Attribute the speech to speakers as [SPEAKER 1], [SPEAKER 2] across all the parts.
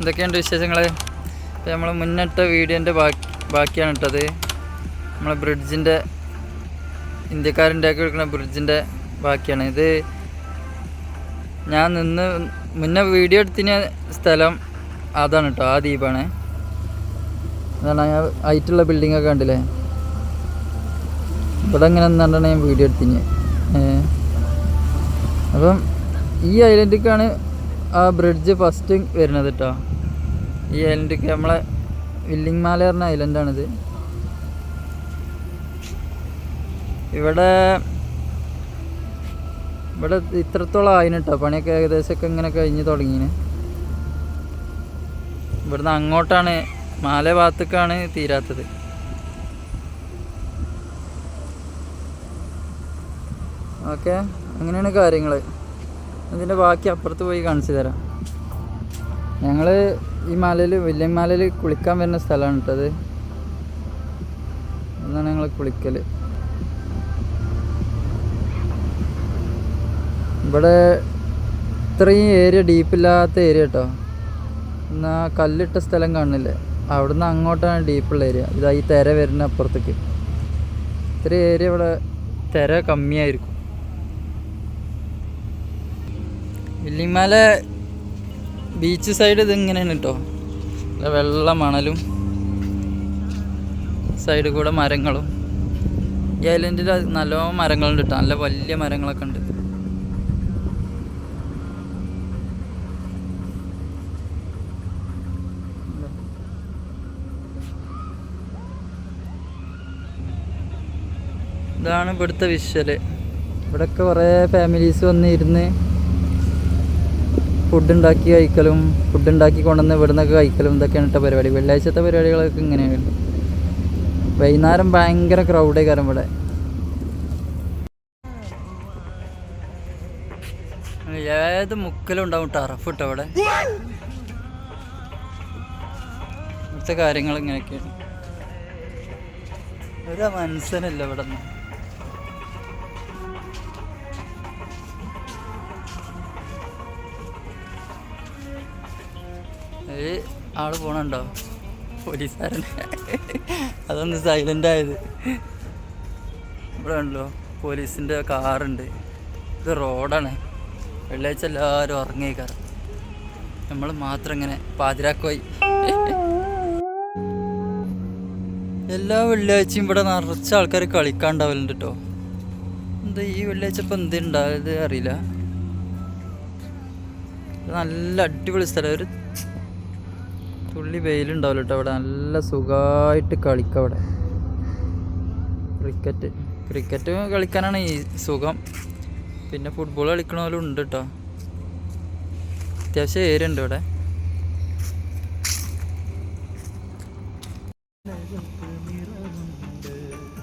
[SPEAKER 1] എന്തൊക്കെയുണ്ട് വിശേഷങ്ങൾ ഇപ്പോൾ നമ്മൾ മുന്നിട്ട വീഡിയോന്റെ ബാക്കി ബാക്കിയാണ് ഇട്ടത്. നമ്മൾ ബ്രിഡ്ജിന്റെ ഇന്ത്യക്കാരുണ്ടാക്കി കൊടുക്കുന്ന ബ്രിഡ്ജിന്റെ ബാക്കിയാണ്. ഇത് ഞാൻ നിന്ന് മുന്നേ വീഡിയോ എടുത്തിന് സ്ഥലം അതാണ് കേട്ടോ ആ ദ്വീപാണ്. അതാണ് ഞാൻ ഹൈറ്റുള്ള ബിൽഡിംഗ് ഒക്കെ കണ്ടില്ലേ? ഇവിടെ അങ്ങനെ നിന്നാണ്ടാണ് ഞാൻ വീഡിയോ എടുത്തിന് അപ്പം ഈ ഐലൻഡിലേക്കാണ് ആ ബ്രിഡ്ജ് ഫസ്റ്റ് വരുന്നത് കേട്ടോ ഈ ഐലൻഡ് നമ്മളെ വില്ലിംഗ് മാല പറഞ്ഞ ഐലൻഡാണിത് ഇവിടെ ഇവിടെ ഇത്രത്തോളം ആയിന് കേട്ടോ പണിയൊക്കെ ഏകദേശമൊക്കെ ഇങ്ങനെ കഴിഞ്ഞ് തുടങ്ങിന്. ഇവിടുന്ന് അങ്ങോട്ടാണ് മാല ഭാഗത്തേക്കാണ് തീരാത്തത്. ഓക്കെ അങ്ങനെയാണ് കാര്യങ്ങൾ ഇതിന്റെ ബാക്കി അപ്പുറത്ത് പോയി കാണിച്ചു തരാം. ഞങ്ങൾ ഈ മലയിൽ വലിയ മലയിൽ കുളിക്കാൻ വരുന്ന സ്ഥലമാണ് കേട്ടത് എന്നാണ് ഞങ്ങൾ കുളിക്കൽ ഇവിടെ ഇത്രയും ഏരിയ ഡീപ്പില്ലാത്ത ഏരിയ കേട്ടോ എന്നാ കല്ലിട്ട സ്ഥലം കാണുന്നില്ലേ അവിടുന്ന് അങ്ങോട്ടാണ് ഡീപ്പുള്ള ഏരിയ. ഇതാ ഈ തിര വരുന്ന അപ്പുറത്തേക്ക്. ഇത്രയും ഏരിയ ഇവിടെ തിര കമ്മിയായിരിക്കും. വില്ലിമല ബീച്ച് സൈഡ് ഇത് ഇങ്ങനെയാണ് കേട്ടോ നല്ല വെള്ള മണലും സൈഡ് കൂടെ മരങ്ങളും. ഈ ഐലൻഡിൽ നല്ലോണം മരങ്ങളുണ്ട് കേട്ടോ നല്ല വലിയ മരങ്ങളൊക്കെ ഉണ്ട്. ഇതാണ് ഇവിടുത്തെ വിഷ്വൽ ഇവിടെയൊക്കെ കുറേ ഫാമിലീസ് വന്ന് ഇരുന്ന് ഫുഡ് ഉണ്ടാക്കി കഴിക്കലും ഫുഡ് ഉണ്ടാക്കി കൊണ്ടുവന്ന് ഇവിടുന്നൊക്കെ കഴിക്കലും ഇതൊക്കെയാണ് ഇട്ട പരിപാടി. വെള്ളിയാഴ്ചത്തെ പരിപാടികളൊക്കെ ഇങ്ങനെയാണ്. വൈകുന്നേരം ഭയങ്കര ക്രൗഡേ കാരണം ഇവിടെ. ഏത് മുക്കലും ഉണ്ടാവും ടറഫ് ഇട്ടോ അവിടെ ഇവിടുത്തെ കാര്യങ്ങൾ ഇങ്ങനെയൊക്കെയാണ്. ഒരു മനസ്സനല്ല ഇവിടെ നിന്ന് ഒരു ആൾ പോണുണ്ടോ? പോലീസുകാരൻ. അതൊന്ന് സൈലന്റ് ആയത്. ഇവിടെ ഉണ്ടല്ലോ പോലീസിന്റെ കാറുണ്ട്. ഇത് റോഡാണ്. വെള്ളിയാഴ്ച എല്ലാവരും ഉറങ്ങിയേക്കാറ്. നമ്മൾ മാത്രം ഇങ്ങനെ പാതിരാക്കോയി എല്ലാ വെള്ളിയാഴ്ചയും ഇവിടെ നിറച്ച ആൾക്കാർ കളിക്കാണ്ടാവലുണ്ട് കേട്ടോ എന്താ ഈ വെള്ളിയാഴ്ച ഇപ്പം എന്തുണ്ടായത് അറിയില്ല. നല്ല അടിപൊളി സ്ഥലം. ഒരു തുള്ളി വെയിലുണ്ടാവില്ല കേട്ടോ അവിടെ. നല്ല സുഖമായിട്ട് കളിക്കാം അവിടെ ക്രിക്കറ്റ് ക്രിക്കറ്റ് കളിക്കാനാണ് ഈ സുഖം. പിന്നെ ഫുട്ബോൾ കളിക്കണ ഉണ്ട് കേട്ടോ അത്യാവശ്യം ഏരിയ ഉണ്ട് ഇവിടെ.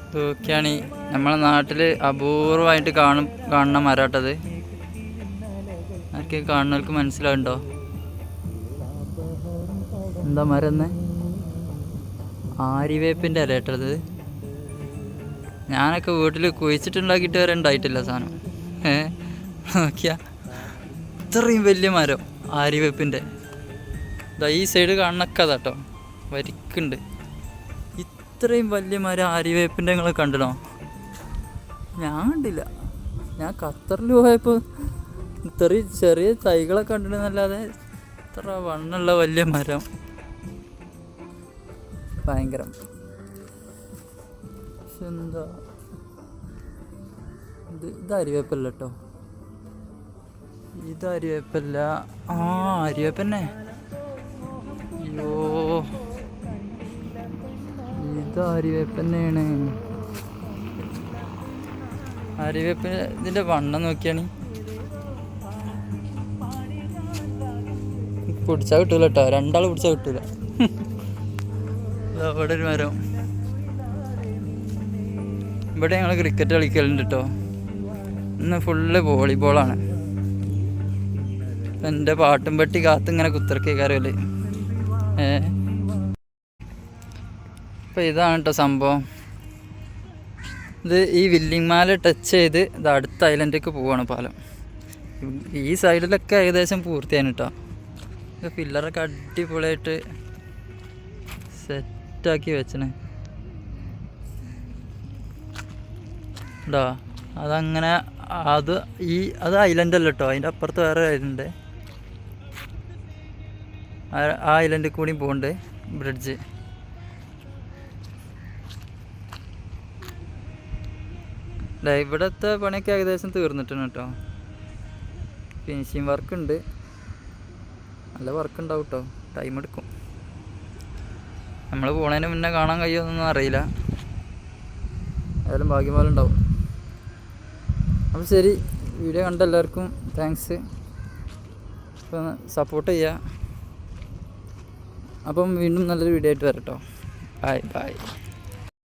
[SPEAKER 1] ഇതൊക്കെയാണ് നമ്മളെ നാട്ടിൽ അപൂർവമായിട്ട് കാണും കാണുന്ന മരാട്ടത്. ആർക്കെ കാണുന്നവർക്ക് മനസ്സിലാവുണ്ടോ? എന്താ മരുന്ന്? ആരിവേപ്പിന്റെ ഇല കേട്ടത് ഞാനൊക്കെ വീട്ടിൽ കുഴിച്ചിട്ടുണ്ടാക്കിയിട്ട് വരെ ഉണ്ടായിട്ടില്ല സാധനം. ഏ? നോക്കിയാ. ഇത്രയും വലിയ മരം ആര്യവേപ്പിന്റെ ഇതാ ഈ സൈഡ് കാണണൊക്കെ അതാട്ടോ വരിക്കുണ്ട്. ഇത്രയും വലിയ മരം ആര്യവേപ്പിന്റെ നിങ്ങൾ കണ്ടിടോ ഞാൻ കണ്ടില്ല. ഞാൻ ഖത്തറിൽ പോയപ്പോൾ ഇത്രയും ചെറിയ തൈകളൊക്കെ കണ്ടിട്ടുണ്ടെന്നല്ലാതെ ഇത്ര വണ്ണുള്ള വലിയ മരം. ഭയങ്കരം. പക്ഷെ എന്താ? ഇത് ഇത് അരിവേപ്പല്ല കേട്ടോ ഇത് അരിവേപ്പല്ല ആ അരിവേപ്പന്നെ അയ്യോ. ഇത് അരിവേപ്പന്നെയാണ് അരിവേപ്പിന് ഇതിന്റെ വണ്ണം നോക്കിയാണ്. പിടിച്ചാൽ കിട്ടൂല കേട്ടോ രണ്ടാൾ പിടിച്ചാൽ കിട്ടൂല. ദാ ഇവിടെ ഒരു മരം. ഇവിടെ ഞങ്ങൾ ക്രിക്കറ്റ് കളിക്കലുണ്ട് കേട്ടോ ഇന്ന് ഫുള്ള് വോളിബോളാണ് എന്റെ പാട്ടും പെട്ടി കാത്തിങ്ങനെ ഇങ്ങനെ കുത്തിറക്കേക്കാരല്ലേ ഏ? അപ്പം ഇതാണ് കേട്ടോ സംഭവം. ഇത് ഈ വില്ലിംഗ് മാല ടച്ച് ചെയ്ത് ഇത് അടുത്ത ഐലൻഡിലേക്ക് പോവാണ് പാലം. ഈ സൈഡിലൊക്കെ ഏകദേശം പൂർത്തിയാണ് കേട്ടോ പില്ലറൊക്കെ അടിപൊളിയായിട്ട് സെറ്റാക്കി വെച്ചണേ. ഉണ്ടോ അതങ്ങനെ അത് ഈ അത് ഐലൻഡ് അല്ല കേട്ടോ അതിന്റെ അപ്പുറത്ത് വേറെ ഐലൻഡ് ആ ഐലൻഡിൽ കൂടി പോകുന്നുണ്ട് ബ്രിഡ്ജ് ഇവിടുത്തെ പണിയൊക്കെ ഏകദേശം തീർന്നിട്ടുണ്ട് കേട്ടോ ഫിനിഷിങ് വർക്ക് ഉണ്ട്. നല്ല വർക്ക് ഉണ്ടാവും കേട്ടോ ടൈം എടുക്കും. നമ്മൾ പോണതിന് മുന്നേ കാണാൻ കഴിയുമെന്നൊന്നും അറിയില്ല. ഏതായാലും ഭാഗ്യമാലുണ്ടാവും. അപ്പം ശരി വീഡിയോ കണ്ട എല്ലാവർക്കും താങ്ക്സ് അപ്പം സപ്പോർട്ട് ചെയ്യുക അപ്പം വീണ്ടും നല്ലൊരു വീഡിയോ ആയിട്ട് വരട്ടോ. Bye bye